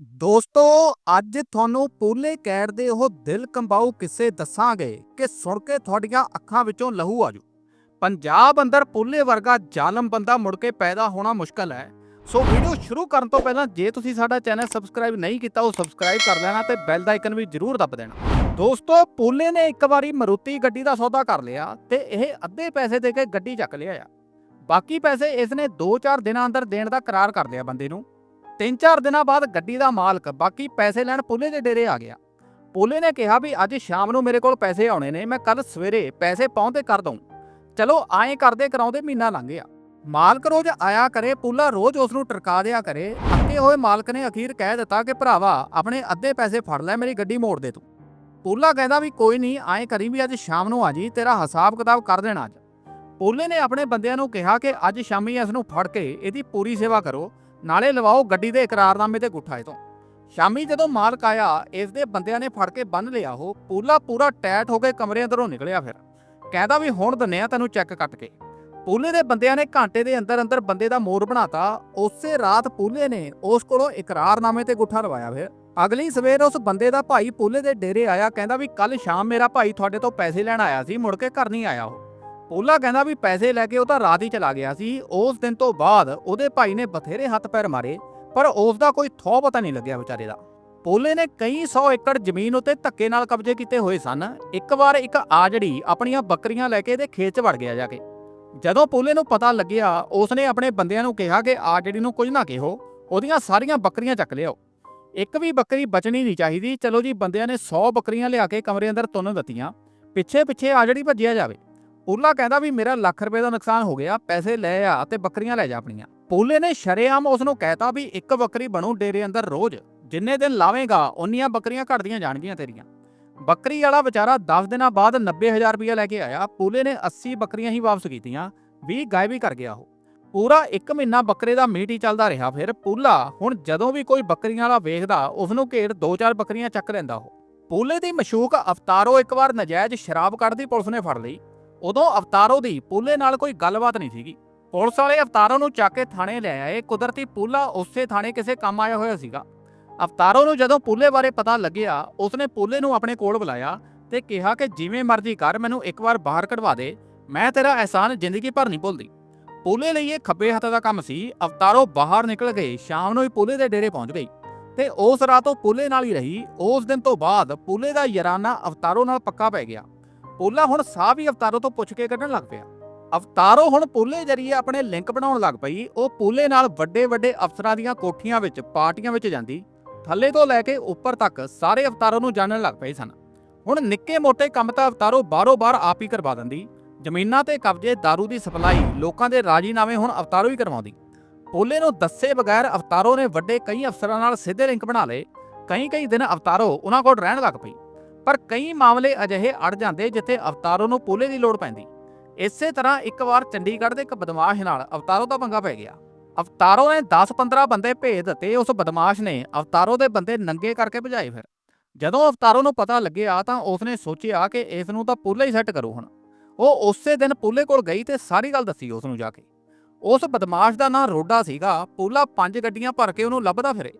ਦੋਸਤੋ, ਅੱਜ ਤੁਹਾਨੂੰ ਪੂਲੇ ਕੈਟ ਦੇ ਉਹ ਦਿਲ ਕੰਬਾਊ ਕਿੱਸੇ ਦੱਸਾਂਗੇ ਕਿ ਸੁਣ ਕੇ ਤੁਹਾਡੀਆਂ ਅੱਖਾਂ ਵਿੱਚੋਂ ਲਹੂ ਆਜੂ। ਪੰਜਾਬ ਅੰਦਰ ਪੂਲੇ ਵਰਗਾ ਜ਼ਾਲਮ ਬੰਦਾ ਮੁੜ ਕੇ ਪੈਦਾ ਹੋਣਾ ਮੁਸ਼ਕਲ ਹੈ। ਸੋ ਵੀਡੀਓ ਸ਼ੁਰੂ ਕਰਨ ਤੋਂ ਪਹਿਲਾਂ ਜੇ ਤੁਸੀਂ ਸਾਡਾ ਚੈਨਲ ਸਬਸਕ੍ਰਾਈਬ ਨਹੀਂ ਕੀਤਾ, ਉਹ ਸਬਸਕ੍ਰਾਈਬ ਕਰ ਲੈਣਾ ਤੇ ਬੈਲ ਦਾ ਆਈਕਨ ਵੀ ਜ਼ਰੂਰ ਦੱਬ ਦੇਣਾ। ਦੋਸਤੋ, ਪੂਲੇ ਨੇ ਇੱਕ ਵਾਰੀ ਮਰੂਤੀ ਗੱਡੀ ਦਾ ਸੌਦਾ ਕਰ ਲਿਆ ਤੇ ਇਹ ਅੱਧੇ ਪੈਸੇ ਦੇ ਕੇ ਗੱਡੀ ਚੱਕ ਲਿਆ ਆ। ਬਾਕੀ ਪੈਸੇ ਇਸ ਨੇ 2-4 ਦਿਨਾਂ ਅੰਦਰ ਦੇਣ ਦਾ ਕਰਾਰ ਕਰ ਲਿਆ ਬੰਦੇ ਨੂੰ। ਤਿੰਨ ਚਾਰ ਦਿਨਾਂ ਬਾਅਦ ਗੱਡੀ ਦਾ ਮਾਲਕ ਬਾਕੀ ਪੈਸੇ ਲੈਣ ਪੁੱਲੇ ਦੇ ਡੇਰੇ ਆ ਗਿਆ। ਪੁੱਲੇ ਨੇ ਕਿਹਾ ਵੀ ਅੱਜ ਸ਼ਾਮ ਨੂੰ ਮੇਰੇ ਕੋਲ ਪੈਸੇ ਆਉਣੇ ਨੇ, ਮੈਂ ਕੱਲ ਸਵੇਰੇ ਪੈਸੇ ਪਹੁੰਚਦੇ ਕਰ ਦਊਂ। ਚਲੋ ਐਂ ਕਰਦੇ ਕਰਾਉਂਦੇ ਮਹੀਨਾ ਲੰਘ ਗਿਆ। ਮਾਲਕ ਰੋਜ਼ ਆਇਆ ਕਰੇ, ਪੁੱਲਾ ਰੋਜ਼ ਉਸ ਨੂੰ ਟਰਕਾ ਦਿਆ ਕਰੇ। ਅੱਕੇ ਹੋਏ ਮਾਲਕ ਨੇ ਅਖੀਰ ਕਹਿ ਦਿੱਤਾ ਕਿ ਭਰਾਵਾ, ਆਪਣੇ ਅੱਧੇ ਪੈਸੇ ਫੜ ਲੈ ਮੇਰੀ ਗੱਡੀ ਮੋੜ ਦੇ ਤੂੰ। ਪੁੱਲਾ ਕਹਿੰਦਾ ਵੀ ਕੋਈ ਨਹੀਂ, ਐਂ ਕਰੀ ਵੀ ਅੱਜ ਸ਼ਾਮ ਨੂੰ ਆ ਜੀ, ਤੇਰਾ ਹਿਸਾਬ ਕਿਤਾਬ ਕਰ ਦੇਣਾ ਅੱਜ। ਪੁੱਲੇ ਨੇ ਆਪਣੇ ਬੰਦਿਆਂ ਨੂੰ ਕਿਹਾ ਕਿ ਅੱਜ ਸ਼ਾਮੀ ਇਸ ਨੂੰ ਫੜ ਕੇ ਇਹਦੀ ਪੂਰੀ ਸੇਵਾ ਕਰੋ। ਨਾਲੇ ਲਵਾਓ ਗੱਡੀ ਦੇ ਇਕਰਾਰਨਾਮੇ ਤੇ ਗੁੱਠਾ ਇਹ ਤੋਂ ਸ਼ਾਮੀ ਜਦੋਂ ਮਾਲਕ ਆਇਆ ਇਸ ਦੇ ਬੰਦਿਆਂ ਨੇ ਫੜ ਕੇ ਬੰਨ ਲਿਆ ਉਹ, ਪੂਲਾ ਪੂਰਾ ਟੈਟ ਹੋ ਕੇ ਕਮਰੇ ਅੰਦਰੋਂ ਨਿਕਲਿਆ ਫਿਰ। ਕਹਿੰਦਾ ਵੀ ਹੁਣ ਦੰਨੇ ਆ ਤੈਨੂੰ ਚੈੱਕ ਕੱਟ ਕੇ। ਪੂਲੇ ਦੇ ਬੰਦਿਆਂ ਨੇ ਘੰਟੇ ਦੇ ਅੰਦਰ ਅੰਦਰ ਬੰਦੇ ਦਾ ਮੋਰ ਬਣਾਤਾ, ਉਸੇ ਰਾਤ ਪੂਲੇ ਨੇ ਉਸ ਕੋਲੋਂ ਇਕਰਾਰਨਾਮੇ ਤੇ ਗੁੱਠਾ ਲਵਾਇਆ ਫਿਰ। ਅਗਲੀ ਸਵੇਰ ਉਸ ਬੰਦੇ ਦਾ ਭਾਈ ਪੂਲੇ ਦੇ ਡੇਰੇ ਆਇਆ, ਕਹਿੰਦਾ ਵੀ ਕੱਲ ਸ਼ਾਮ ਮੇਰਾ ਭਾਈ ਤੁਹਾਡੇ ਤੋਂ ਪੈਸੇ ਲੈਣ ਆਇਆ ਸੀ, ਮੁੜ ਕੇ ਘਰ ਨਹੀਂ ਆਇਆ ਉਹ। ਪੋਲਾ ਕਹਿੰਦਾ ਵੀ ਪੈਸੇ ਲੈ ਕੇ ਉਹ ਤਾਂ ਰਾਤ ਹੀ ਚਲਾ ਗਿਆ ਸੀ। ਉਸ ਦਿਨ ਤੋਂ ਬਾਅਦ ਉਹਦੇ ਭਾਈ ਨੇ ਬਥੇਰੇ ਹੱਥ ਪੈਰ ਮਾਰੇ, ਪਰ ਉਸ ਦਾ ਕੋਈ ਥੋ ਪਤਾ ਨਹੀਂ ਲੱਗਿਆ ਵਿਚਾਰੇ ਦਾ। ਪੋਲੇ ਨੇ ਕਈ 100 ਏਕੜ ਜ਼ਮੀਨ ਉਤੇ ਧੱਕੇ ਨਾਲ ਕਬਜ਼ੇ ਕੀਤੇ ਹੋਏ ਸਨ। ਇੱਕ ਵਾਰ ਇੱਕ ਆਜੜੀ ਆਪਣੀਆਂ ਬੱਕਰੀਆਂ ਲੈ ਕੇ ਇਹਦੇ ਖੇਤ 'ਚ ਵੜ ਗਿਆ ਜਾ ਕੇ। ਜਦੋਂ ਪੋਲੇ ਨੂੰ ਪਤਾ ਲੱਗਿਆ, ਉਸਨੇ ਆਪਣੇ ਬੰਦਿਆਂ ਨੂੰ ਕਿਹਾ ਕਿ ਆਜੜੀ ਨੂੰ ਕੁਝ ਨਾ ਕਿਹੋ, ਉਹਦੀਆਂ ਸਾਰੀਆਂ ਬੱਕਰੀਆਂ ਚੱਕ ਲਿਆਓ। ਇੱਕ ਵੀ ਬੱਕਰੀ ਬਚਣੀ ਨਹੀਂ ਚਾਹੀਦੀ। ਚਲੋ ਜੀ, ਬੰਦਿਆਂ ਨੇ 100 ਬੱਕਰੀਆਂ ਲਿਆ ਕੇ ਕਮਰੇ ਅੰਦਰ ਤੁੰਨ ਦਿੱਤੀਆਂ। ਪਿੱਛੇ ਪਿੱਛੇ ਆਜੜੀ ਭੱਜਿਆ ਜਾਵੇ। ਪੂਲਾ ਕਹਿੰਦਾ ਵੀ ਮੇਰਾ ਲੱਖ ਰੁਪਏ ਦਾ ਨੁਕਸਾਨ ਹੋ ਗਿਆ, ਪੈਸੇ ਲੈ ਆ ਤੇ ਬੱਕਰੀਆਂ ਲੈ ਜਾ ਆਪਣੀਆਂ। ਪੂਲੇ ਨੇ ਸ਼ਰੇਆਮ ਉਸ ਨੂੰ ਕਹਿਤਾ ਵੀ ਇੱਕ ਬੱਕਰੀ ਬਣੂ ਡੇਰੇ ਅੰਦਰ ਰੋਜ਼, ਜਿੰਨੇ ਦਿਨ ਲਾਵੇਂਗਾ ਉਨੀਆਂ ਬੱਕਰੀਆਂ ਘਟਦੀਆਂ ਜਾਣਗੀਆਂ ਤੇਰੀਆਂ। ਬੱਕਰੀ ਵਾਲਾ ਵਿਚਾਰਾ 10 ਦਿਨਾਂ ਬਾਅਦ 90000 ਰੁਪਏ ਲੈ ਕੇ ਆਇਆ, ਪੂਲੇ ਨੇ 80 ਬੱਕਰੀਆਂ ਹੀ ਵਾਪਸ ਕੀਤੀਆਂ 20 ਗਾਇਬ ਹੀ ਕਰ ਗਿਆ ਉਹ। ਪੂਰਾ 1 ਮਹੀਨਾ ਬੱਕਰੇ ਦਾ ਮੀਟ ਹੀ ਚੱਲਦਾ ਰਿਹਾ ਫਿਰ, ਪੂਲਾ ਹੁਣ ਜਦੋਂ ਵੀ ਕੋਈ ਬੱਕਰੀਆਂ ਵਾਲਾ ਵੇਖਦਾ ਉਸ ਨੂੰ ਘੇਰ 2-4 ਬੱਕਰੀਆਂ ਚੱਕ ਲੈਂਦਾ ਉਹ। ਪੂਲੇ ਦੀ ਮਸ਼ੂਕ ਅਵਤਾਰੋ ਇੱਕ ਵਾਰ ਨਜਾਇਜ਼ ਸ਼ਰਾਬ ਕੱਢਦੀ ਪੁਲਿਸ ਨੇ ਫੜ ਲਈ ਉਦੋਂ ਅਵਤਾਰੋ ਦੀ ਪੂਲੇ ਨਾਲ ਕੋਈ ਗੱਲਬਾਤ ਨਹੀਂ ਸੀਗੀ। ਪੁਲਿਸ ਵਾਲੇ ਅਵਤਾਰੋ ਨੂੰ ਚੱਕ ਕੇ ਥਾਣੇ ਲੈ ਆਏ। ਕੁਦਰਤੀ ਪੂਲਾ ਉਸੇ ਥਾਣੇ ਕਿਸੇ ਕੰਮ ਆਇਆ ਹੋਇਆ ਸੀਗਾ। ਅਵਤਾਰੋ ਨੂੰ ਜਦੋਂ ਪੂਲੇ ਬਾਰੇ ਪਤਾ ਲੱਗਿਆ, ਉਸਨੇ ਪੂਲੇ ਨੂੰ ਆਪਣੇ ਕੋਲ ਬੁਲਾਇਆ ਤੇ ਕਿਹਾ ਕਿ ਜਿਵੇਂ ਮਰਜ਼ੀ ਕਰ, ਮੈਨੂੰ ਇੱਕ ਵਾਰ ਬਾਹਰ ਕਢਵਾ ਦੇ। ਮੈਂ ਤੇਰਾ ਅਹਿਸਾਨ ਜ਼ਿੰਦਗੀ ਭਰ ਨਹੀਂ ਭੁੱਲਦੀ। ਪੂਲੇ ਲਈ ਇਹ ਖੱਬੇ ਹੱਥ ਦਾ ਕੰਮ ਸੀ। ਅਵਤਾਰੋ ਬਾਹਰ ਨਿਕਲ ਗਏ। ਸ਼ਾਮ ਨੂੰ ਹੀ ਪੂਲੇ ਦੇ ਡੇਰੇ ਪਹੁੰਚ ਗਈ ਤੇ ਉਸ ਰਾਤ ਉਹ ਪੂਲੇ ਨਾਲ ਹੀ ਰਹੀ। ਉਸ ਦਿਨ ਤੋਂ ਬਾਅਦ ਪੂਲੇ ਦਾ ਯਾਰਾਨਾ ਅਵਤਾਰੋ ਨਾਲ ਪੱਕਾ ਪੈ ਗਿਆ। ਪੋਲਾ ਹੁਣ ਸਾਹ ਵੀ ਅਵਤਾਰੋ ਤੋਂ ਪੁੱਛ ਕੇ ਕੱਢਣ ਲੱਗ ਪਿਆ। ਅਵਤਾਰੋ ਹੁਣ ਪੋਲੇ ਜਰੀਏ ਆਪਣੇ ਲਿੰਕ ਬਣਾਉਣ ਲੱਗ ਪਈ। ਉਹ ਪੋਲੇ ਨਾਲ ਵੱਡੇ ਵੱਡੇ ਅਫਸਰਾਂ ਦੀਆਂ ਕੋਠੀਆਂ ਵਿੱਚ, ਪਾਰਟੀਆਂ ਵਿੱਚ ਜਾਂਦੀ। ਥੱਲੇ ਤੋਂ ਲੈ ਕੇ ਉੱਪਰ ਤੱਕ ਸਾਰੇ ਅਵਤਾਰੋ ਨੂੰ ਜਾਣਨ ਲੱਗ ਪਏ ਸਨ। ਹੁਣ ਨਿੱਕੇ ਮੋਟੇ ਕੰਮ ਤਾਂ ਅਵਤਾਰੋ ਬਾਰੋ ਬਾਰ ਆਪ ਹੀ ਕਰਵਾ ਦਿੰਦੀ। ਜ਼ਮੀਨਾਂ ਤੇ ਕਬਜ਼ੇ, दारू ਦੀ ਸਪਲਾਈ, ਲੋਕਾਂ ਦੇ ਰਾਜੀਨਾਮੇ ਹੁਣ ਅਵਤਾਰੋ ਹੀ ਕਰਵਾਉਂਦੀ। ਪੋਲੇ ਨੂੰ ਦੱਸੇ ਬਗੈਰ ਅਵਤਾਰੋ ਨੇ ਵੱਡੇ ਕਈ ਅਫਸਰਾਂ ਨਾਲ ਸਿੱਧੇ ਲਿੰਕ ਬਣਾ ਲਏ। ਕਈ ਕਈ ਦਿਨ ਅਵਤਾਰੋ ਉਹਨਾਂ ਕੋਲ ਰਹਿਣ ਲੱਗ ਪਈ। ਪਰ ਕਈ ਮਾਮਲੇ ਅਜਿਹੇ ਅੜ ਜਾਂਦੇ ਜਿੱਥੇ ਅਵਤਾਰੋ ਨੂੰ ਪੋਲੇ ਦੀ ਲੋੜ ਪੈਂਦੀ। ਇਸੇ ਤਰ੍ਹਾਂ ਇੱਕ ਵਾਰ ਚੰਡੀਗੜ੍ਹ ਦੇ ਇੱਕ ਬਦਮਾਸ਼ ਨਾਲ ਅਵਤਾਰੋ ਦਾ ਪੰਗਾ ਪੈ ਗਿਆ। ਅਵਤਾਰੋ ਨੇ 10-15 ਬੰਦੇ ਭੇਜ ਦਿੱਤੇ, ਉਸ ਬਦਮਾਸ਼ ਨੇ ਅਵਤਾਰੋ ਦੇ ਬੰਦੇ ਨੰਗੇ ਕਰਕੇ ਭਜਾਏ ਫਿਰ। ਜਦੋਂ ਅਵਤਾਰੋ ਨੂੰ ਪਤਾ ਲੱਗਿਆ ਤਾਂ ਉਸਨੇ ਸੋਚਿਆ ਕਿ ਇਸ ਨੂੰ ਤਾਂ ਪੂਲੇ ਹੀ ਸੈੱਟ ਕਰੂ ਹੁਣ। ਉਹ ਉਸੇ ਦਿਨ ਪੂਲੇ ਕੋਲ ਗਈ ਤੇ ਸਾਰੀ ਗੱਲ ਦੱਸੀ ਉਸ ਨੂੰ ਜਾ ਕੇ। ਉਸ ਬਦਮਾਸ਼ ਦਾ ਨਾਂ ਰੋਡਾ ਸੀਗਾ, ਪੂਲਾ ਪੰਜ ਗੱਡੀਆਂ ਭਰ ਕੇ ਉਹਨੂੰ ਲੱਭਦਾ ਫਿਰੇ।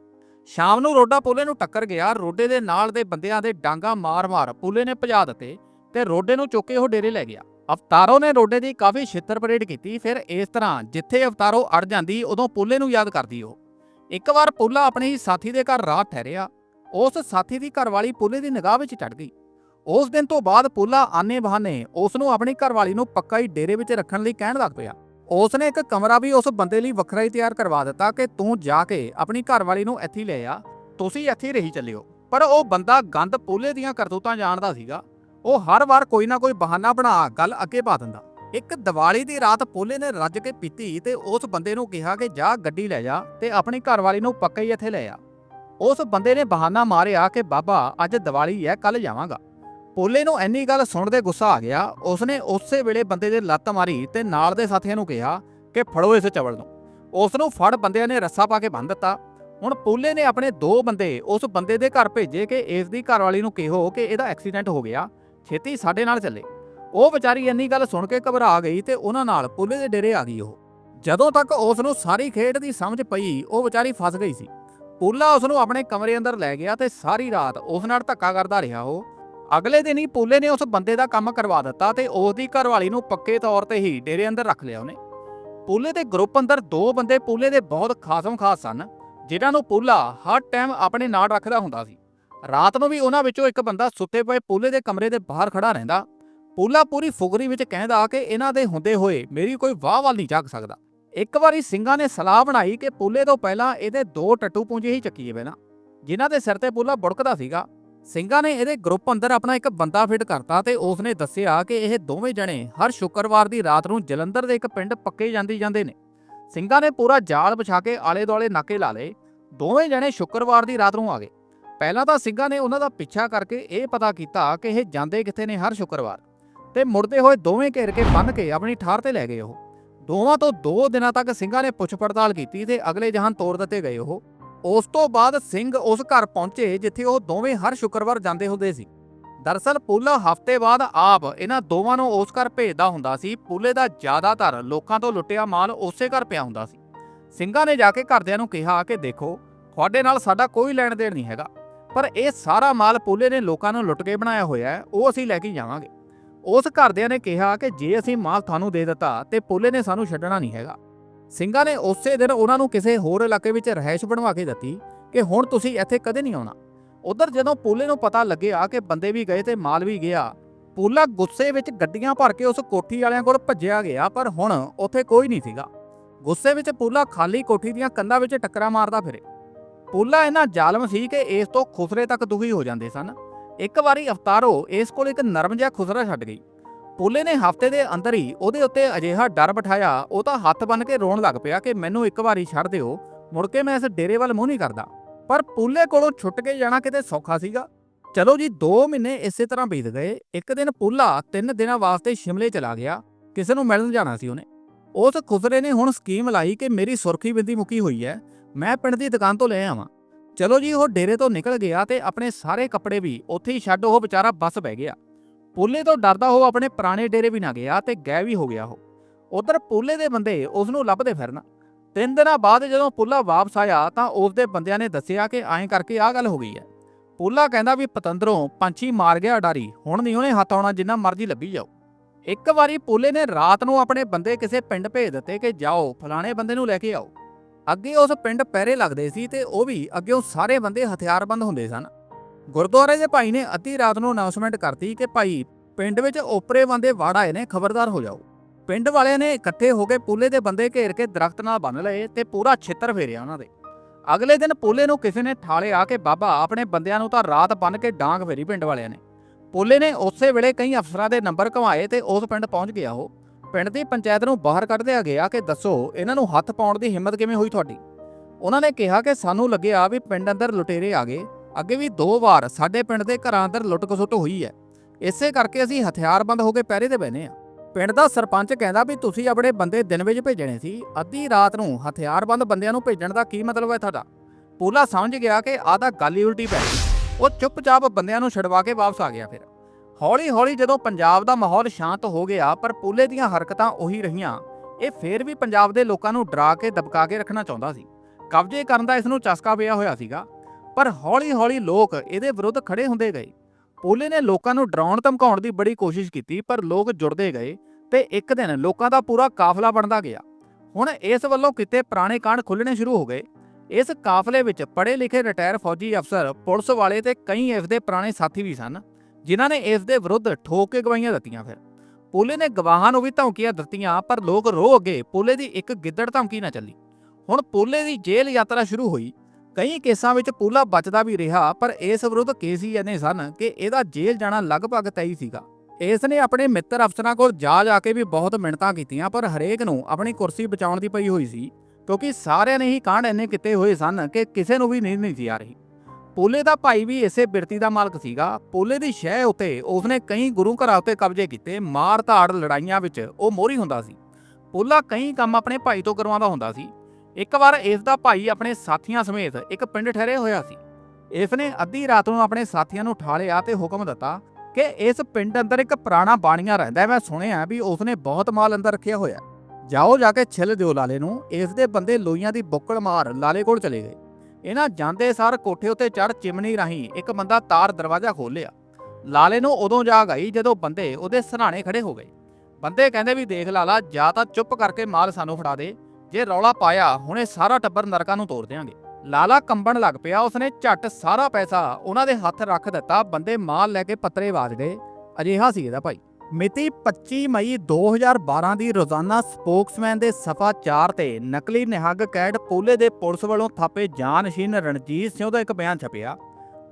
ਸ਼ਾਮ ਨੂੰ ਰੋਡਾ ਪੋਲੇ ਨੂੰ ਟੱਕਰ ਗਿਆ, ਰੋਡੇ ਦੇ ਨਾਲ ਦੇ ਬੰਦਿਆਂ ਦੇ ਡਾਂਗਾ ਮਾਰ-ਮਾਰ ਪੋਲੇ ਨੇ ਭਜਾ ਦਿੱਤੇ ਤੇ ਰੋਡੇ ਨੂੰ ਚੁੱਕ ਕੇ ਉਹ ਡੇਰੇ ਲੈ ਗਿਆ। ਅਵਤਾਰੋ ਨੇ ਰੋਡੇ ਦੀ ਕਾਫੀ ਛਿੱਤਰ ਪਰੇਡ ਕੀਤੀ, ਫਿਰ ਇਸ ਤਰ੍ਹਾਂ ਜਿੱਥੇ ਅਵਤਾਰੋ ਅੜ ਜਾਂਦੀ, ਉਦੋਂ ਪੋਲੇ ਨੂੰ ਯਾਦ ਕਰਦੀ ਉਹ। ਇੱਕ ਵਾਰ ਪੋਲਾ ਆਪਣੇ ਹੀ ਸਾਥੀ ਦੇ ਘਰ ਰਾਤ ਠਹਿਰਿਆ, ਉਸ ਸਾਥੀ ਦੀ ਘਰਵਾਲੀ ਪੋਲੇ ਦੀ ਨਿਗਾਹ ਵਿੱਚ ਚੜ ਗਈ। ਉਸ ਦਿਨ ਤੋਂ ਬਾਅਦ ਪੋਲਾ ਆਨੇ ਬਹਾਨੇ ਉਸ ਨੂੰ ਆਪਣੀ ਘਰਵਾਲੀ ਨੂੰ ਪੱਕਾ ਹੀ ਡੇਰੇ ਵਿੱਚ ਰੱਖਣ ਲਈ ਕਹਿਣ ਲੱਗ ਪਿਆ। ਉਸ ਨੇ ਇੱਕ ਕਮਰਾ ਵੀ ਉਸ ਬੰਦੇ ਲਈ ਵੱਖਰਾ ਹੀ ਤਿਆਰ ਕਰਵਾ ਦਿੱਤਾ ਕਿ ਤੂੰ ਜਾ ਕੇ ਆਪਣੀ ਘਰਵਾਲੀ ਨੂੰ ਇੱਥੇ ਲੈ ਆ, ਤੁਸੀਂ ਇੱਥੇ ਰਹੀ ਚੱਲਿਓ। ਪਰ ਉਹ ਬੰਦਾ ਗੰਦ ਪੋਲੇ ਦੀਆਂ ਕਰਤੂਤਾਂ ਜਾਣਦਾ ਸੀਗਾ। ਉਹ ਹਰ ਵਾਰ ਕੋਈ ਨਾ ਕੋਈ ਬਹਾਨਾ ਬਣਾ ਗੱਲ ਅੱਗੇ ਪਾ ਦਿੰਦਾ। ਇੱਕ ਦੀਵਾਲੀ ਦੀ ਰਾਤ ਪੋਲੇ ਨੇ ਰੱਜ ਕੇ ਪੀਤੀ ਤੇ ਉਸ ਬੰਦੇ ਨੂੰ ਕਿਹਾ ਕਿ ਜਾ ਗੱਡੀ ਲੈ ਜਾ ਤੇ ਆਪਣੀ ਘਰਵਾਲੀ ਨੂੰ ਪੱਕਾ ਹੀ ਇੱਥੇ ਲੈ ਆ। ਉਸ ਬੰਦੇ ਨੇ ਬਹਾਨਾ ਮਾਰਿਆ ਕਿ ਬਾਬਾ ਅੱਜ ਦੀਵਾਲੀ ਹੈ ਕੱਲ ਜਾਵਾਂਗਾ। ਪੋਲੇ ਨੂੰ ਇੰਨੀ ਗੱਲ ਸੁਣਦੇ ਗੁੱਸਾ ਆ ਗਿਆ, ਉਸਨੇ ਉਸੇ ਵੇਲੇ ਬੰਦੇ ਦੇ ਲੱਤ ਮਾਰੀ ਤੇ ਨਾਲ ਦੇ ਸਾਥੀਆਂ ਨੂੰ ਕਿਹਾ ਕਿ ਫੜੋ ਇਸ ਚਵਲ ਨੂੰ। ਉਸ ਨੂੰ ਫੜ ਬੰਦਿਆਂ ਨੇ ਰੱਸਾ ਪਾ ਕੇ ਬੰਨ ਦਿੱਤਾ। ਹੁਣ ਪੋਲੇ ਨੇ ਆਪਣੇ ਦੋ ਬੰਦੇ ਉਸ ਬੰਦੇ ਦੇ ਘਰ ਭੇਜੇ ਕਿ ਇਸ ਦੀ ਘਰਵਾਲੀ ਨੂੰ ਕਿਹੋ ਕਿ ਇਹਦਾ ਐਕਸੀਡੈਂਟ ਹੋ ਗਿਆ। ਛੇਤੀ ਸਾਡੇ ਨਾਲ ਚੱਲੇ। ਉਹ ਵਿਚਾਰੀ ਇੰਨੀ ਗੱਲ ਸੁਣ ਕੇ ਘਬਰਾ ਗਈ ਤੇ ਉਹਨਾਂ ਨਾਲ ਪੋਲੇ ਦੇ ਡੇਰੇ ਆ ਗਈ ਉਹ। ਜਦੋਂ ਤੱਕ ਉਸ ਨੂੰ ਸਾਰੀ ਖੇਡ ਦੀ ਸਮਝ ਪਈ, ਉਹ ਵਿਚਾਰੀ ਫਸ ਗਈ ਸੀ। ਪੂਲਾ ਉਸ ਨੂੰ ਆਪਣੇ ਕਮਰੇ ਅੰਦਰ ਲੈ ਗਿਆ ਤੇ ਸਾਰੀ ਰਾਤ ਉਸ ਨਾਲ ਧੱਕਾ ਕਰਦਾ ਰਿਹਾ ਉਹ। ਅਗਲੇ ਦਿਨ ਹੀ ਪੂਲੇ ਨੇ ਉਸ ਬੰਦੇ ਦਾ ਕੰਮ ਕਰਵਾ ਦਿੱਤਾ ਤੇ ਉਸ ਦੀ ਘਰਵਾਲੀ ਨੂੰ ਪੱਕੇ ਤੌਰ ਤੇ ਹੀ ਡੇਰੇ ਅੰਦਰ ਰੱਖ ਲਿਆ ਉਹਨੇ। ਪੂਲੇ ਦੇ ਗਰੁੱਪ ਅੰਦਰ ਦੋ ਬੰਦੇ ਪੂਲੇ ਦੇ ਬਹੁਤ ਖਾਸਮ ਖਾਸ ਸਨ, ਜਿਨ੍ਹਾਂ ਨੂੰ ਪੂਲਾ ਹਰ ਟਾਈਮ ਆਪਣੇ ਨਾਲ ਰੱਖਦਾ ਹੁੰਦਾ ਸੀ। ਰਾਤ ਨੂੰ ਵੀ ਉਹਨਾਂ ਵਿੱਚੋਂ ਇੱਕ ਬੰਦਾ ਸੁੱਤੇ ਪਏ ਪੂਲੇ ਦੇ ਕਮਰੇ ਦੇ ਬਾਹਰ ਖੜਾ ਰਹਿੰਦਾ। ਪੂਲਾ ਪੂਰੀ ਫੁਗਰੀ ਵਿੱਚ ਕਹਿੰਦਾ ਕਿ ਇਹਨਾਂ ਦੇ ਹੁੰਦੇ ਹੋਏ ਮੇਰੀ ਕੋਈ ਵਾਹ ਵੱਲ ਨਹੀਂ ਚੱਕ ਸਕਦਾ। ਇੱਕ ਵਾਰੀ ਸਿੰਘਾਂ ਨੇ ਸਲਾਹ ਬਣਾਈ ਕਿ ਪੂਲੇ ਤੋਂ ਪਹਿਲਾਂ ਇਹਦੇ ਦੋ ਟੱਟੂ ਪੂੰਜੇ ਹੀ ਚੱਕੀਏ ਪਹਿਲਾਂ, ਜਿਨ੍ਹਾਂ ਦੇ ਸਿਰ ਤੇ ਪੂਲਾ ਬੁੜਕਦਾ ਸੀਗਾ। ਸਿੰਘਾਂ ਨੇ ਇਹਦੇ ਗਰੁੱਪ ਅੰਦਰ ਆਪਣਾ ਇੱਕ ਬੰਦਾ ਫਿੱਟ ਕਰਤਾ ਤੇ ਉਸ ਨੇ ਦੱਸਿਆ ਕਿ ਇਹ ਦੋਵੇਂ ਜਣੇ ਹਰ ਸ਼ੁੱਕਰਵਾਰ ਦੀ ਰਾਤ ਨੂੰ ਜਲੰਧਰ ਦੇ ਇੱਕ ਪਿੰਡ ਪੱਕੇ ਜਾਂਦੀ ਜਾਂਦੇ ਨੇ। ਸਿੰਘਾਂ ਨੇ ਪੂਰਾ ਜਾਲ ਵਿਛਾ ਕੇ ਆਲੇ ਦੁਆਲੇ ਨਾਕੇ ਲਾ ਲਏ। ਦੋਵੇਂ ਜਣੇ ਸ਼ੁੱਕਰਵਾਰ ਦੀ ਰਾਤ ਨੂੰ ਆ ਗਏ। ਪਹਿਲਾਂ ਤਾਂ ਸਿੰਘਾਂ ਨੇ ਉਹਨਾਂ ਦਾ ਪਿੱਛਾ ਕਰਕੇ ਇਹ ਪਤਾ ਕੀਤਾ ਕਿ ਇਹ ਜਾਂਦੇ ਕਿੱਥੇ ਨੇ ਹਰ ਸ਼ੁੱਕਰਵਾਰ ਤੇ ਮੁੜਦੇ ਹੋਏ ਦੋਵੇਂ ਘੇਰ ਕੇ ਬੰਨ ਕੇ ਆਪਣੀ ਠਾਰ ਤੇ ਲੈ ਗਏ ਉਹ। ਦੋਵਾਂ ਤੋਂ 2 ਦਿਨਾਂ ਤੱਕ ਸਿੰਘਾਂ ਨੇ ਪੁੱਛ ਪੜਤਾਲ ਕੀਤੀ ਤੇ ਅਗਲੇ ਜਹਾਨ ਤੋੜ ਦਿੱਤੇ ਗਏ ਉਹ। ਉਸ ਤੋਂ ਬਾਅਦ ਸਿੰਘ ਉਸ ਘਰ ਪਹੁੰਚੇ ਜਿੱਥੇ ਉਹ ਦੋਵੇਂ ਹਰ ਸ਼ੁੱਕਰਵਾਰ ਜਾਂਦੇ ਹੁੰਦੇ ਸੀ। ਦਰਸਲ ਪੂਲਾ ਹਫ਼ਤੇ ਬਾਅਦ ਆਪ ਇਹਨਾਂ ਦੋਵਾਂ ਨੂੰ ਉਸ ਘਰ ਭੇਜਦਾ ਹੁੰਦਾ ਸੀ। ਪੂਲੇ ਦਾ ਜ਼ਿਆਦਾਤਰ ਲੋਕਾਂ ਤੋਂ ਲੁੱਟਿਆ ਮਾਲ ਉਸੇ ਘਰ ਪਿਆ ਹੁੰਦਾ ਸੀ। ਸਿੰਘਾਂ ਨੇ ਜਾ ਕੇ ਘਰਦਿਆਂ ਨੂੰ ਕਿਹਾ ਕਿ ਦੇਖੋ, ਤੁਹਾਡੇ ਨਾਲ ਸਾਡਾ ਕੋਈ ਲੈਣ ਦੇਣ ਨਹੀਂ ਹੈਗਾ। ਪਰ ਇਹ ਸਾਰਾ ਮਾਲ ਪੂਲੇ ਨੇ ਲੋਕਾਂ ਨੂੰ ਲੁੱਟ ਕੇ ਬਣਾਇਆ ਹੋਇਆ ਹੈ, ਉਹ ਅਸੀਂ ਲੈ ਕੇ ਜਾਵਾਂਗੇ। ਉਸ ਘਰਦਿਆਂ ਨੇ ਕਿਹਾ ਕਿ ਜੇ ਅਸੀਂ ਮਾਲ ਤੁਹਾਨੂੰ ਦੇ ਦਿੱਤਾ ਤੇ ਪੂਲੇ ਨੇ ਸਾਨੂੰ ਛੱਡਣਾ ਨਹੀਂ ਹੈਗਾ। ਸਿੰਘਾਂ ਨੇ ਉਸੇ ਦਿਨ ਉਹਨਾਂ ਨੂੰ ਕਿਸੇ ਹੋਰ ਇਲਾਕੇ ਵਿੱਚ ਰਹਿائش ਬਣਵਾ ਕੇ ਦਿੱਤੀ ਕਿ ਹੁਣ ਤੁਸੀਂ ਇੱਥੇ ਕਦੇ ਨਹੀਂ ਆਉਣਾ। ਉਧਰ ਜਦੋਂ ਪੂਲੇ ਨੂੰ ਪਤਾ ਲੱਗਿਆ ਕਿ ਬੰਦੇ ਵੀ ਗਏ ਤੇ ਮਾਲ ਵੀ ਗਿਆ, ਪੂਲਾ ਗੁੱਸੇ ਵਿੱਚ ਗੱਡੀਆਂ ਭਰ ਕੇ ਉਸ ਕੋਠੀ ਵਾਲਿਆਂ ਕੋਲ ਭੱਜਿਆ ਗਿਆ, ਪਰ ਹੁਣ ਉੱਥੇ ਕੋਈ ਨਹੀਂ ਸੀਗਾ। ਗੁੱਸੇ ਵਿੱਚ ਪੂਲਾ ਖਾਲੀ ਕੋਠੀ ਦੀਆਂ ਕੰਧਾਂ ਵਿੱਚ ਟੱਕਰਾ ਮਾਰਦਾ ਫਿਰੇ। ਪੂਲਾ ਇਹਨਾਂ ਜ਼ਾਲਮ ਸੀ ਕਿ ਇਸ ਤੋਂ ਖੁਸਰੇ ਤੱਕ ਦੁਖੀ ਹੋ ਜਾਂਦੇ ਸਨ। ਇੱਕ ਵਾਰੀ ਅਵਤਾਰੋ ਇਸ ਕੋਲ ਇੱਕ ਨਰਮ ਜਿਹਾ ਖੁਸਰਾ ਛੱਡ ਗਈ। ਪੂਲੇ ਨੇ ਹਫ਼ਤੇ ਦੇ ਅੰਦਰ ਹੀ ਉਹਦੇ ਉੱਤੇ ਅਜਿਹਾ ਡਰ ਬਿਠਾਇਆ, ਉਹ ਤਾਂ ਹੱਥ ਬੰਨ ਕੇ ਰੋਣ ਲੱਗ ਪਿਆ ਕਿ ਮੈਨੂੰ ਇੱਕ ਵਾਰੀ ਛੱਡ ਦਿਓ, ਮੁੜ ਕੇ ਮੈਂ ਇਸ ਡੇਰੇ ਵੱਲ ਮੂੰਹ ਨਹੀਂ ਕਰਦਾ। ਪਰ ਪੂਲੇ ਕੋਲੋਂ ਛੁੱਟ ਕੇ ਜਾਣਾ ਕਿਤੇ ਸੌਖਾ ਸੀਗਾ। ਚਲੋ ਜੀ 2 ਮਹੀਨੇ ਇਸੇ ਤਰ੍ਹਾਂ ਬੀਤ ਗਏ। ਇੱਕ ਦਿਨ ਪੂਲਾ 3 ਦਿਨਾਂ ਵਾਸਤੇ ਸ਼ਿਮਲੇ ਚਲਾ ਗਿਆ। ਕਿਸੇ ਨੂੰ ਮਿਲਣ ਜਾਣਾ ਸੀ ਉਹਨੇ। ਉਸ ਖੁਸਰੇ ਨੇ ਹੁਣ ਸਕੀਮ ਲਾਈ ਕਿ ਮੇਰੀ ਸੁਰਖੀ ਬਿੰਦੀ ਮੁੱਕੀ ਹੋਈ ਹੈ। ਮੈਂ ਪਿੰਡ ਦੀ ਦੁਕਾਨ ਤੋਂ ਲੈ ਆਵਾਂ। ਚਲੋ ਜੀ, ਉਹ ਡੇਰੇ ਤੋਂ ਨਿਕਲ ਗਿਆ ਤੇ ਆਪਣੇ ਸਾਰੇ ਕੱਪੜੇ ਵੀ ਉੱਥੇ ਹੀ ਛੱਡ ਉਹ ਵਿਚਾਰਾ ਬੱਸ ਬਹਿ ਗਿਆ। ਪੂਲੇ ਤੋਂ ਡਰਦਾ ਉਹ ਆਪਣੇ ਪੁਰਾਣੇ ਡੇਰੇ ਵੀ ਨਾ ਗਿਆ ਤੇ ਗਾਇਬ ਵੀ ਹੋ ਗਿਆ ਉਹ। ਉਧਰ ਪੂਲੇ ਦੇ ਬੰਦੇ ਉਸ ਨੂੰ ਲੱਭਦੇ ਫਿਰਨ। ਤਿੰਨ ਦਿਨਾਂ ਬਾਅਦ ਜਦੋਂ ਪੁੱਲਾ ਵਾਪਸ ਆਇਆ ਤਾਂ ਉਸ ਦੇ ਬੰਦਿਆਂ ਨੇ ਦੱਸਿਆ ਕਿ ਐਂ ਕਰਕੇ ਆਹ ਗੱਲ ਹੋ ਗਈ ਹੈ। ਪੁੱਲਾ ਕਹਿੰਦਾ ਵੀ ਪਤੰਦਰੋਂ ਪੰਛੀ ਮਾਰ ਗਿਆ ਅਡਾਰੀ ਹੁਣ ਨਹੀਂ ਉਹਨੇ ਹੱਥ ਆਉਣਾ ਜਿੰਨਾ ਮਰਜ਼ੀ ਲੱਭੀ ਜਾਓ। ਇੱਕ ਵਾਰੀ ਪੂਲੇ ਨੇ ਰਾਤ ਨੂੰ ਆਪਣੇ ਬੰਦੇ ਕਿਸੇ ਪਿੰਡ ਭੇਜ ਦਿੱਤੇ ਕਿ ਜਾਓ, ਫਲਾਣੇ ਬੰਦੇ ਨੂੰ ਲੈ ਕੇ ਆਓ। ਅੱਗੇ ਉਸ ਪਿੰਡ ਪਹਿਰੇ ਲੱਗਦੇ ਸੀ ਤੇ ਉਹ ਵੀ ਅੱਗੇ ਉਹ ਸਾਰੇ ਬੰਦੇ ਹਥਿਆਰਬੰਦ ਹੁੰਦੇ ਸਨ। ਗੁਰਦੁਆਰੇ ਦੇ ਭਾਈ ਨੇ ਅੱਧੀ ਰਾਤ ਨੂੰ ਅਨਾਉਂਸਮੈਂਟ ਕਰਤੀ ਕਿ ਭਾਈ ਪਿੰਡ ਵਿੱਚ ਓਪਰੇ ਬੰਦੇ ਵਾੜ ਆਏ ਨੇ, ਖਬਰਦਾਰ ਹੋ ਜਾਓ। ਪਿੰਡ ਵਾਲਿਆਂ ਨੇ ਇਕੱਠੇ ਹੋ ਕੇ ਪੂਲੇ ਦੇ ਬੰਦੇ ਘੇਰ ਕੇ ਦਰਖਤ ਨਾਲ ਬੰਨ ਲਏ ਤੇ ਪੂਰਾ ਛਿੱਤਰ ਫੇਰਿਆ ਉਹਨਾਂ ਦੇ। ਅਗਲੇ ਦਿਨ ਪੂਲੇ ਨੂੰ ਕਿਸੇ ਨੇ ਠਾਲੇ ਆ ਕੇ ਬਾਬਾ ਆਪਣੇ ਬੰਦਿਆਂ ਨੂੰ ਤਾਂ ਰਾਤ ਬੰਨ ਕੇ ਡਾਂਗ ਫੇਰੀ ਪਿੰਡ ਵਾਲਿਆਂ ਨੇ। ਪੂਲੇ ਨੇ ਉਸੇ ਵੇਲੇ ਕਈ ਅਫਸਰਾਂ ਦੇ ਨੰਬਰ ਘਵਾਏ ਤੇ ਉਸ ਪਿੰਡ ਪਹੁੰਚ ਗਿਆ ਉਹ। ਪਿੰਡ ਦੀ ਪੰਚਾਇਤ ਨੂੰ ਬਾਹਰ ਕੱਢਦਿਆ ਗਿਆ ਕਿ ਦੱਸੋ, ਇਹਨਾਂ ਨੂੰ ਹੱਥ ਪਾਉਣ ਦੀ ਹਿੰਮਤ ਕਿਵੇਂ ਹੋਈ ਤੁਹਾਡੀ? ਉਹਨਾਂ ਨੇ ਕਿਹਾ ਕਿ ਸਾਨੂੰ ਲੱਗਿਆ ਵੀ ਪਿੰਡ ਅੰਦਰ ਲੁਟੇਰੇ ਆ ਗਏ। ਅੱਗੇ ਵੀ ਦੋ ਵਾਰ ਸਾਡੇ ਪਿੰਡ ਦੇ ਘਰਾਂ ਅੰਦਰ ਲੁੱਟ ਖਸੁੱਟ ਹੋਈ ਹੈ। ਇਸੇ ਕਰਕੇ ਅਸੀਂ ਹਥਿਆਰਬੰਦ ਹੋ ਕੇ ਪਹਿਰੇ ਤੇ ਬੈਨੇ ਆ ਪਿੰਡ ਦਾ ਸਰਪੰਚ ਕਹਿੰਦਾ ਵੀ ਤੁਸੀਂ ਆਪਣੇ ਬੰਦੇ ਦਿਨ ਵਿੱਚ ਭੇਜਣੇ ਸੀ, ਅੱਧੀ ਰਾਤ ਨੂੰ ਹਥਿਆਰਬੰਦ ਬੰਦਿਆਂ ਨੂੰ ਭੇਜਣ ਦਾ ਕੀ ਮਤਲਬ ਹੈ ਤੁਹਾਡਾ? ਪੂਲਾ ਸਮਝ ਗਿਆ ਕਿ ਆਹ ਤਾਂ ਗੱਲ ਹੀ ਉਲਟੀ ਪੈ ਗਈ। ਉਹ ਚੁੱਪਚਾਪ ਬੰਦਿਆਂ ਨੂੰ ਛਡਵਾ ਕੇ ਵਾਪਸ ਆ ਗਿਆ ਫਿਰ। ਹੌਲੀ ਹੌਲੀ ਜਦੋਂ ਪੰਜਾਬ ਦਾ ਮਾਹੌਲ ਸ਼ਾਂਤ ਹੋ ਗਿਆ, ਪਰ ਪੂਲੇ ਦੀਆਂ ਹਰਕਤਾਂ ਉਹੀ ਰਹੀਆਂ, ਇਹ ਫੇਰ ਵੀ ਪੰਜਾਬ ਦੇ ਲੋਕਾਂ ਨੂੰ ਡਰਾ ਕੇ ਦਬਕਾ ਕੇ ਰੱਖਣਾ ਚਾਹੁੰਦਾ ਸੀ। ਕਬਜ਼ੇ ਕਰਨ ਦਾ ਇਸ ਨੂੰ ਚਸਕਾ ਪਿਆ ਹੋਇਆ ਸੀਗਾ। ਪਰ ਹੌਲੀ ਹੌਲੀ ਲੋਕ ਇਹਦੇ ਵਿਰੁੱਧ ਖੜੇ ਹੁੰਦੇ ਗਏ। ਪੋਲੇ ਨੇ ਲੋਕਾਂ ਨੂੰ ਡਰਾਉਣ ਧਮਕਾਉਣ ਦੀ ਬੜੀ ਕੋਸ਼ਿਸ਼ ਕੀਤੀ, ਪਰ ਲੋਕ ਜੁੜਦੇ ਗਏ ਤੇ ਇੱਕ ਦਿਨ ਲੋਕਾਂ ਦਾ ਪੂਰਾ ਕਾਫਲਾ ਬਣਦਾ ਗਿਆ। ਹੁਣ ਇਸ ਵੱਲੋਂ ਕਿਤੇ ਪੁਰਾਣੇ ਕਾਂਡ ਖੁੱਲਣੇ ਸ਼ੁਰੂ ਹੋ ਗਏ। ਇਸ ਕਾਫਲੇ ਵਿੱਚ ਪੜ੍ਹੇ ਲਿਖੇ ਰਿਟਾਇਰ ਫੌਜੀ ਅਫਸਰ, ਪੁਲਿਸ ਵਾਲੇ ਤੇ ਕਈ ਇਸ ਦੇ ਪੁਰਾਣੇ ਸਾਥੀ ਵੀ ਸਨ, ਜਿਨ੍ਹਾਂ ਨੇ ਇਸ ਦੇ ਵਿਰੁੱਧ ਠੋਕ ਕੇ ਗਵਾਹੀਆਂ ਦਿੱਤੀਆਂ ਫਿਰ। ਪੋਲੇ ਨੇ ਗਵਾਹਾਂ ਨੂੰ ਵੀ ਧਮਕੀਆਂ ਦਿੱਤੀਆਂ, ਪਰ ਲੋਕ ਰੋ ਅੱਗੇ ਪੋਲੇ ਦੀ ਇੱਕ ਗਿੱਦੜ ਧਮਕੀ ਨਾ ਚੱਲੀ। ਹੁਣ ਪੋਲੇ ਦੀ ਜੇਲ੍ਹ ਯਾਤਰਾ ਸ਼ੁਰੂ ਹੋਈ। ਕਈ ਕੇਸਾਂ ਵਿੱਚ ਪੂਲਾ ਬਚਦਾ ਵੀ ਰਿਹਾ, ਪਰ ਇਸ ਵਿਰੁੱਧ ਕੇਸ ਹੀ ਇੰਨੇ ਸਨ ਕਿ ਇਹਦਾ ਜੇਲ੍ਹ ਜਾਣਾ ਲਗਭਗ ਤੈਅ ਸੀਗਾ। ਇਸ ਨੇ ਆਪਣੇ ਮਿੱਤਰ ਅਫਸਰਾਂ ਕੋਲ ਜਾ ਜਾ ਕੇ ਵੀ ਬਹੁਤ ਮਿਹਨਤਾਂ ਕੀਤੀਆਂ, ਪਰ ਹਰੇਕ ਨੂੰ ਆਪਣੀ ਕੁਰਸੀ ਬਚਾਉਣ ਦੀ ਪਈ ਹੋਈ ਸੀ, ਕਿਉਂਕਿ ਸਾਰਿਆਂ ਨੇ ਹੀ ਕਾਂਡ ਇੰਨੇ ਕੀਤੇ ਹੋਏ ਸਨ ਕਿ ਕਿਸੇ ਨੂੰ ਵੀ ਨੀਂਦ ਨਹੀਂ ਸੀ ਆ ਰਹੀ। ਪੋਲੇ ਦਾ ਭਾਈ ਵੀ ਇਸੇ ਬਿਰਤੀ ਦਾ ਮਾਲਕ ਸੀਗਾ। ਪੋਲੇ ਦੀ ਸ਼ਹਿ ਉਤੇ ਉਸਨੇ ਕਈ ਗੁਰੂ ਘਰਾਂ ਉਤੇ ਕਬਜ਼ੇ ਕੀਤੇ ਮਾਰ ਧਾੜ ਲੜਾਈਆਂ ਵਿੱਚ ਉਹ ਮੋਹਰੀ ਹੁੰਦਾ ਸੀ। ਪੋਲਾ ਕਈ ਕੰਮ ਆਪਣੇ ਭਾਈ ਤੋਂ ਕਰਵਾਉਂਦਾ ਹੁੰਦਾ ਸੀ। ਇੱਕ ਵਾਰ ਇਸ ਦਾ ਭਾਈ ਆਪਣੇ ਸਾਥੀਆਂ ਸਮੇਤ ਇੱਕ ਪਿੰਡ ਠਹਿਰੇ ਹੋਇਆ ਸੀ। ਇਸ ਨੇ ਅੱਧੀ ਰਾਤ ਨੂੰ ਆਪਣੇ ਸਾਥੀਆਂ ਨੂੰ ਠਾਲਿਆ ਤੇ ਹੁਕਮ ਦਿੱਤਾ ਕਿ ਇਸ ਪਿੰਡ ਅੰਦਰ ਇੱਕ ਪੁਰਾਣਾ ਬਾਣੀਆਂ ਰਹਿੰਦਾ ਹੈ। ਮੈਂ ਸੁਣਿਆ ਵੀ ਉਸਨੇ ਬਹੁਤ ਮਾਲ ਅੰਦਰ ਰੱਖਿਆ ਹੋਇਆ ਜਾਓ ਜਾ ਕੇ ਛਿੱਲ ਦਿਓ ਲਾਲੇ ਨੂੰ। ਇਸ ਦੇ ਬੰਦੇ ਲੋਈਆਂ ਦੀ ਬੁੱਕਲ ਮਾਰ ਲਾਲੇ ਕੋਲ ਚਲੇ ਗਏ। ਇਹਨਾਂ ਜਾਂਦੇ ਸਾਰ ਕੋਠੇ ਉੱਤੇ ਚੜ ਚਿਮਨੀ ਰਾਹੀਂ ਇੱਕ ਬੰਦਾ ਤਾਰ ਦਰਵਾਜ਼ਾ ਖੋਲ੍ਹਿਆ ਲਾਲੇ ਨੂੰ ਉਦੋਂ ਜਾਗ ਆਈ ਜਦੋਂ ਬੰਦੇ ਉਹਦੇ ਸਰਾਣੇ ਖੜੇ ਹੋ ਗਏ। ਬੰਦੇ ਕਹਿੰਦੇ ਵੀ ਦੇਖ ਲਾਲਾ, ਜਾਂ ਤਾਂ ਚੁੱਪ ਕਰਕੇ ਮਾਲ ਸਾਨੂੰ ਫੜਾ ਦੇ। ਜੇ ਰੌਲਾ ਪਾਇਆ, ਹੁਣੇ ਸਾਰਾ ਟੱਬਰ ਨਰਕਾਂ ਨੂੰ ਤੋੜ ਦਿਆਂਗੇ। ਲਾਲਾ ਕੰਬਣ ਲੱਗ ਪਿਆ, ਉਸਨੇ ਝੱਟ ਸਾਰਾ ਪੈਸਾ ਉਹਨਾਂ ਦੇ ਹੱਥ ਰੱਖ ਦਿੱਤਾ, ਬੰਦੇ ਮਾਲ ਲੈ ਕੇ ਪੱਤਰੇ ਵਾਜ ਗਏ ਅਜਿਹਾ ਸੀ ਇਹਦਾ ਭਾਈ। ਮਿਤੀ 25 ਮਈ 2012 ਦੀ ਰੋਜ਼ਾਨਾ ਸਪੋਕਸਮੈਨ ਦੇ ਸਫਾ 4 ਤੇ ਨਕਲੀ ਨਿਹੰਗ ਕੈਡ ਪੋਲੇ ਦੇ ਪੁਲਿਸ ਵੱਲੋਂ ਥਾਪੇ ਜਾਨਸ਼ੀਨ ਰਣਜੀਤ ਸਿੰਘ ਦਾ ਇੱਕ ਬਿਆਨ ਛਪਿਆ।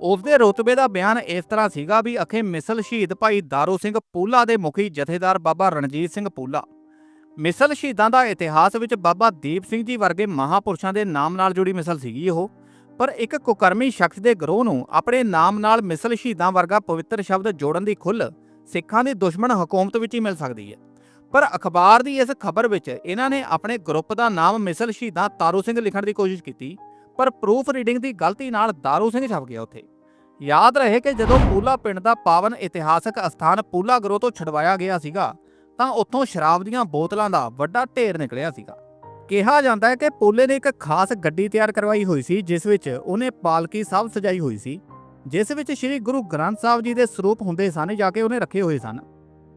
ਉਸ ਦੇ ਰੁਤਬੇ ਦਾ ਬਿਆਨ ਇਸ ਤਰ੍ਹਾਂ ਸੀਗਾ ਵੀ ਅਖੇ ਮਿਸਲ ਸ਼ਹੀਦ ਭਾਈ ਦਾਰੂ ਸਿੰਘ ਪੂਲਾ ਦੇ ਮੁਖੀ ਜਥੇਦਾਰ ਬਾਬਾ ਰਣਜੀਤ ਸਿੰਘ ਪੂਲਾ ਮਿਸਲ ਸ਼ਹੀਦਾਂ ਦਾ ਇਤਿਹਾਸ ਵਿੱਚ ਬਾਬਾ ਦੀਪ ਸਿੰਘ ਜੀ ਵਰਗੇ ਮਹਾਪੁਰਸ਼ਾਂ ਦੇ ਨਾਮ ਨਾਲ ਜੁੜੀ ਮਿਸਲ ਸੀਗੀ ਉਹ। ਪਰ ਇੱਕ ਕੁਕਰਮੀ ਸ਼ਖਸ ਦੇ ਗਰੋਹ ਨੂੰ ਆਪਣੇ ਨਾਮ ਨਾਲ ਮਿਸਲ ਸ਼ਹੀਦਾਂ ਵਰਗਾ ਪਵਿੱਤਰ ਸ਼ਬਦ ਜੋੜਨ ਦੀ ਖੁੱਲ੍ਹ ਸਿੱਖਾਂ ਦੀ ਦੁਸ਼ਮਣ ਹਕੂਮਤ ਵਿੱਚ ਹੀ ਮਿਲ ਸਕਦੀ ਹੈ। ਪਰ ਅਖਬਾਰ ਦੀ ਇਸ ਖਬਰ ਵਿੱਚ ਇਹਨਾਂ ਨੇ ਆਪਣੇ ਗਰੁੱਪ ਦਾ ਨਾਮ ਮਿਸਲ ਸ਼ਹੀਦਾਂ ਤਾਰੂ ਸਿੰਘ ਲਿਖਣ ਦੀ ਕੋਸ਼ਿਸ਼ ਕੀਤੀ, ਪਰ ਪ੍ਰੂਫ ਰੀਡਿੰਗ ਦੀ ਗਲਤੀ ਨਾਲ ਦਾਰੂ ਸਿੰਘ ਛਪ ਗਿਆ ਉੱਥੇ। ਯਾਦ ਰਹੇ ਕਿ ਜਦੋਂ ਪੂਲਾ ਪਿੰਡ ਦਾ ਪਾਵਨ ਇਤਿਹਾਸਕ ਅਸਥਾਨ ਪੂਲਾ ਗਰੋਹ ਤੋਂ ਛਡਵਾਇਆ ਗਿਆ ਸੀਗਾ ਤਾਂ ਉੱਥੋਂ ਸ਼ਰਾਬ ਦੀਆਂ ਬੋਤਲਾਂ ਦਾ ਵੱਡਾ ਢੇਰ ਨਿਕਲਿਆ ਸੀਗਾ। ਕਿਹਾ ਜਾਂਦਾ ਹੈ ਕਿ ਪੋਲੇ ਨੇ ਇੱਕ ਖਾਸ ਗੱਡੀ ਤਿਆਰ ਕਰਵਾਈ ਹੋਈ ਸੀ, ਜਿਸ ਵਿੱਚ ਉਹਨੇ ਪਾਲਕੀ ਸਾਹਿਬ ਸਜਾਈ ਹੋਈ ਸੀ, ਜਿਸ ਵਿੱਚ ਸ੍ਰੀ ਗੁਰੂ ਗ੍ਰੰਥ ਸਾਹਿਬ ਜੀ ਦੇ ਸਰੂਪ ਹੁੰਦੇ ਸਨ, ਜਾ ਕੇ ਉਹਨੇ ਰੱਖੇ ਹੋਏ ਸਨ।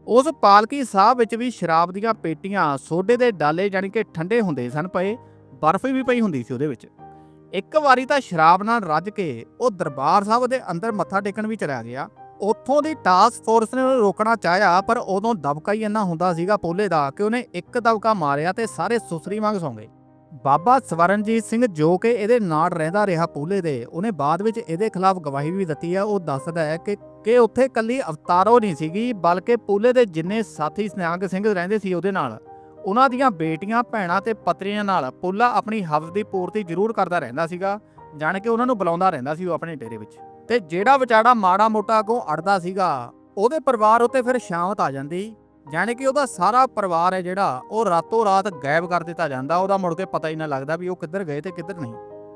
ਉਸ ਪਾਲਕੀ ਸਾਹਿਬ ਵਿੱਚ ਵੀ ਸ਼ਰਾਬ ਦੀਆਂ ਪੇਟੀਆਂ ਸੋਡੇ ਦੇ ਡਾਲੇ ਜਾਨੀ ਕਿ ਠੰਡੇ ਹੁੰਦੇ ਸਨ, ਪਏ ਬਰਫ਼ ਵੀ ਪਈ ਹੁੰਦੀ ਸੀ ਉਹਦੇ ਵਿੱਚ। ਇੱਕ ਵਾਰੀ ਤਾਂ ਸ਼ਰਾਬ ਨਾਲ ਰੱਜ ਕੇ ਉਹ ਦਰਬਾਰ ਸਾਹਿਬ ਦੇ ਅੰਦਰ ਮੱਥਾ ਟੇਕਣ ਵੀ ਚਲਾ ਗਿਆ। ਉੱਥੋਂ ਦੀ ਟਾਸਕ ਫੋਰਸ ਨੇ ਉਹਨੂੰ ਰੋਕਣਾ ਚਾਹਿਆ, ਪਰ ਉਦੋਂ ਦਬਕਾ ਹੀ ਇੰਨਾ ਹੁੰਦਾ ਸੀਗਾ ਪੋਲੇ ਦਾ ਕਿ ਉਹਨੇ ਇੱਕ ਦਬਕਾ ਮਾਰਿਆ ਤੇ ਸਾਰੇ ਸੁਸਰੀ ਵਾਂਗ ਸੌਂ ਗਏ। ਬਾਬਾ ਸਵਰਨਜੀਤ ਸਿੰਘ ਜੋ ਕਿ ਇਹਦੇ ਨਾਲ ਰਹਿੰਦਾ ਰਿਹਾ ਪੂਲੇ ਦੇ, ਉਹਨੇ ਬਾਅਦ ਵਿੱਚ ਇਹਦੇ ਖਿਲਾਫ ਗਵਾਹੀ ਵੀ ਦਿੱਤੀ ਹੈ ਉਹ ਦੱਸਦਾ ਹੈ ਕਿ ਕਿ ਉੱਥੇ ਕੱਲੀ ਅਵਤਾਰੋ ਨਹੀਂ ਸੀਗੀ, ਬਲਕਿ ਪੂਲੇ ਦੇ ਜਿੰਨੇ ਸਾਥੀ ਸਨਿਆਗ ਸਿੰਘ ਰਹਿੰਦੇ ਸੀ ਉਹਦੇ ਨਾਲ। ਉਹਨਾਂ ਦੀਆਂ ਬੇਟੀਆਂ, ਭੈਣਾਂ ਤੇ ਪਤਰੀਆਂ ਨਾਲ ਪੂਲਾ ਆਪਣੀ ਹਵਸ ਦੀ ਪੂਰਤੀ ਜ਼ਰੂਰ ਕਰਦਾ ਰਹਿੰਦਾ ਸੀਗਾ, ਜਾਣ ਕੇ ਉਹਨਾਂ ਨੂੰ ਬੁਲਾਉਂਦਾ ਰਹਿੰਦਾ ਸੀ ਉਹ ਆਪਣੇ ਡੇਰੇ ਵਿੱਚ। ਤੇ ਜਿਹੜਾ ਵਿਚਾਰਾ ਮਾੜਾ ਮੋਟਾ ਕੋ ਅੜਦਾ ਸੀਗਾ, ਉਹਦੇ ਪਰਿਵਾਰ ਉੱਤੇ ਫਿਰ ਸ਼ਾਮਤ ਆ ਜਾਂਦੀ, ਜਾਣੀ ਕਿ ਉਹਦਾ ਸਾਰਾ ਪਰਿਵਾਰ ਹੈ ਜਿਹੜਾ, ਉਹ ਰਾਤੋਂ ਰਾਤ ਗਾਇਬ ਕਰ ਦਿੱਤਾ ਜਾਂਦਾ, ਉਹਦਾ ਮੁੜ ਕੇ ਪਤਾ ਹੀ ਨਾ ਲੱਗਦਾ ਵੀ ਉਹ ਕਿੱਧਰ ਗਏ ਤੇ ਕਿੱਧਰ ਨਹੀਂ।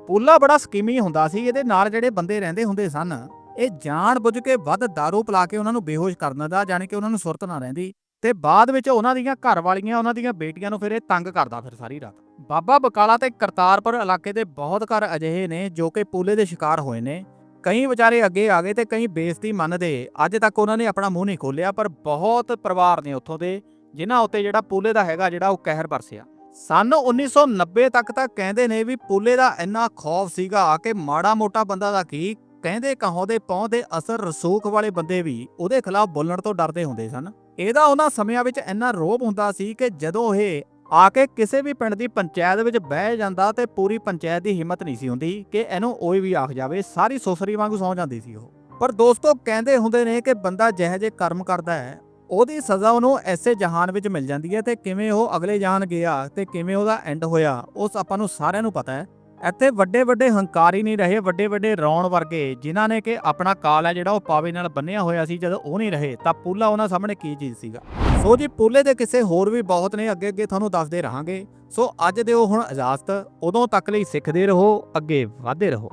ਪੂਲਾ ਬੜਾ ਸਕੀਮੀ ਹੁੰਦਾ ਸੀ, ਇਹਦੇ ਨਾਲ ਜਿਹੜੇ ਬੰਦੇ ਰਹਿੰਦੇ ਹੁੰਦੇ ਸਨ, ਇਹ ਜਾਣ ਬੁੱਝ ਕੇ ਵੱਧ दारू ਪਿਲਾ ਕੇ ਉਹਨਾਂ ਨੂੰ ਬੇਹੋਸ਼ ਕਰਨ ਦਾ ਜਾਣੀ ਕਿ ਉਹਨਾਂ ਨੂੰ ਸੁਰਤ ਨਾ ਰਹਿੰਦੀ, ਤੇ ਬਾਅਦ ਵਿੱਚ ਉਹਨਾਂ ਦੀਆਂ ਘਰ ਵਾਲੀਆਂ, ਉਹਨਾਂ ਦੀਆਂ ਬੇਟੀਆਂ ਨੂੰ ਫਿਰ ਇਹ ਤੰਗ ਕਰਦਾ ਫਿਰ ਸਾਰੀ ਰਾਤ। ਬਾਬਾ ਬਕਾਲਾ ਤੇ ਕਰਤਾਰਪੁਰ ਇਲਾਕੇ ਦੇ ਬਹੁਤ ਘਰ ਅਜਿਹੇ ਨੇ, ਜੋ ਕਿ ਪੂਲੇ ਦੇ ਸ਼ਿਕਾਰ ਹੋਏ ਨੇ ਕਈ ਵਿਚਾਰੇ ਅੱਗੇ ਆ ਗਏ ਤੇ ਕਈ ਬੇਇੱਜ਼ਤੀ ਮੰਨਦੇ। ਅੱਜ ਤੱਕ ਉਹਨਾਂ ਨੇ ਆਪਣਾ ਮੂੰਹ ਨਹੀਂ ਖੋਲਿਆ ਪਰ ਬਹੁਤ ਪਰਿਵਾਰ ਨੇ ਉੱਥੋਂ ਦੇ, ਜਿਨ੍ਹਾਂ ਉੱਤੇ ਜਿਹੜਾ ਪੂਲੇ ਦਾ ਹੈਗਾ, ਜਿਹੜਾ ਉਹ ਕਹਿਰ ਵਰਸਿਆ ਸਨ 1990 ਤੱਕ ਤਾਂ ਕਹਿੰਦੇ ਨੇ ਵੀ ਪੂਲੇ ਦਾ ਇੰਨਾ ਖੌਫ ਸੀਗਾ ਕਿ ਮਾੜਾ ਮੋਟਾ ਬੰਦਾ ਦਾ ਕੀ, ਕਹਿੰਦੇ ਕਹੋਂ ਦੇ ਪਹੁੰ ਅਸਰ ਰਸੂਖ ਵਾਲੇ ਬੰਦੇ ਵੀ ਉਹਦੇ ਖਿਲਾਫ ਬੋਲਣ ਤੋਂ ਡਰਦੇ ਹੁੰਦੇ ਸਨ। ਇਹਦਾ ਉਹਨਾਂ ਸਮਿਆਂ ਵਿੱਚ ਇੰਨਾ ਰੋਬ ਹੁੰਦਾ ਸੀ ਕਿ ਜਦੋਂ ਇਹ ਆ ਕੇ ਕਿਸੇ ਵੀ ਪਿੰਡ ਦੀ ਪੰਚਾਇਤ ਵਿੱਚ ਬਹਿ ਜਾਂਦਾ ਤੇ ਪੂਰੀ ਪੰਚਾਇਤ ਦੀ ਹਿੰਮਤ ਨਹੀਂ ਸੀ ਹੁੰਦੀ ਕਿ ਇਹਨੂੰ ਓਏ ਵੀ ਆਖ ਜਾਵੇ, ਸਾਰੀ ਸੋਸਰੀ ਵਾਂਗੂ ਸੌ ਜਾਂਦੀ ਸੀ ਉਹ। ਪਰ ਦੋਸਤੋ ਕਹਿੰਦੇ ਹੁੰਦੇ ਨੇ ਕਿ ਬੰਦਾ ਜਿਹੇ ਜੇ ਕਰਮ ਕਰਦਾ ਹੈ, ਉਹਦੀ ਸਜ਼ਾ ਉਹਨੂੰ ਐਸੇ ਜਹਾਨ ਵਿੱਚ ਮਿਲ ਜਾਂਦੀ ਹੈ ਤੇ ਕਿਵੇਂ ਉਹ ਅਗਲੇ ਜਹਾਨ ਗਿਆ ਤੇ ਕਿਵੇਂ ਉਹਦਾ ਐਂਡ ਹੋਇਆ, ਉਸ ਆਪਾਂ ਨੂੰ ਸਾਰਿਆਂ ਨੂੰ ਪਤਾ ਹੈ। ਇੱਥੇ ਵੱਡੇ ਵੱਡੇ ਹੰਕਾਰੀ ਨਹੀਂ ਰਹੇ ਵੱਡੇ ਵੱਡੇ ਰੌਣ ਵਰਗੇ, ਜਿਨ੍ਹਾਂ ਨੇ ਕਿ ਆਪਣਾ ਕਾਲ ਹੈ ਜਿਹੜਾ ਉਹ ਪਾਵੇ ਨਾਲ ਬੰਨਿਆ ਹੋਇਆ ਸੀ, ਜਦੋਂ ਉਹ ਨਹੀਂ ਰਹੇ, ਤਾਂ ਪੂਲਾ ਉਹਨਾਂ ਸਾਹਮਣੇ ਕੀ ਚੀਜ਼ ਸੀਗਾ? ਸੋ ਜੀ, ਪੂਲੇ ਦੇ ਕਿਸੇ ਹੋਰ ਵੀ ਬਹੁਤ ਨੇ, ਅੱਗੇ ਅੱਗੇ ਤੁਹਾਨੂੰ ਦੱਸਦੇ ਰਹਾਂਗੇ। ਸੋ ਅੱਜ ਦਿਓ ਹੁਣ ਇਜਾਜ਼ਤ, ਉਦੋਂ ਤੱਕ ਲਈ ਸਿੱਖਦੇ ਰਹੋ, ਅੱਗੇ ਵਧਦੇ ਰਹੋ।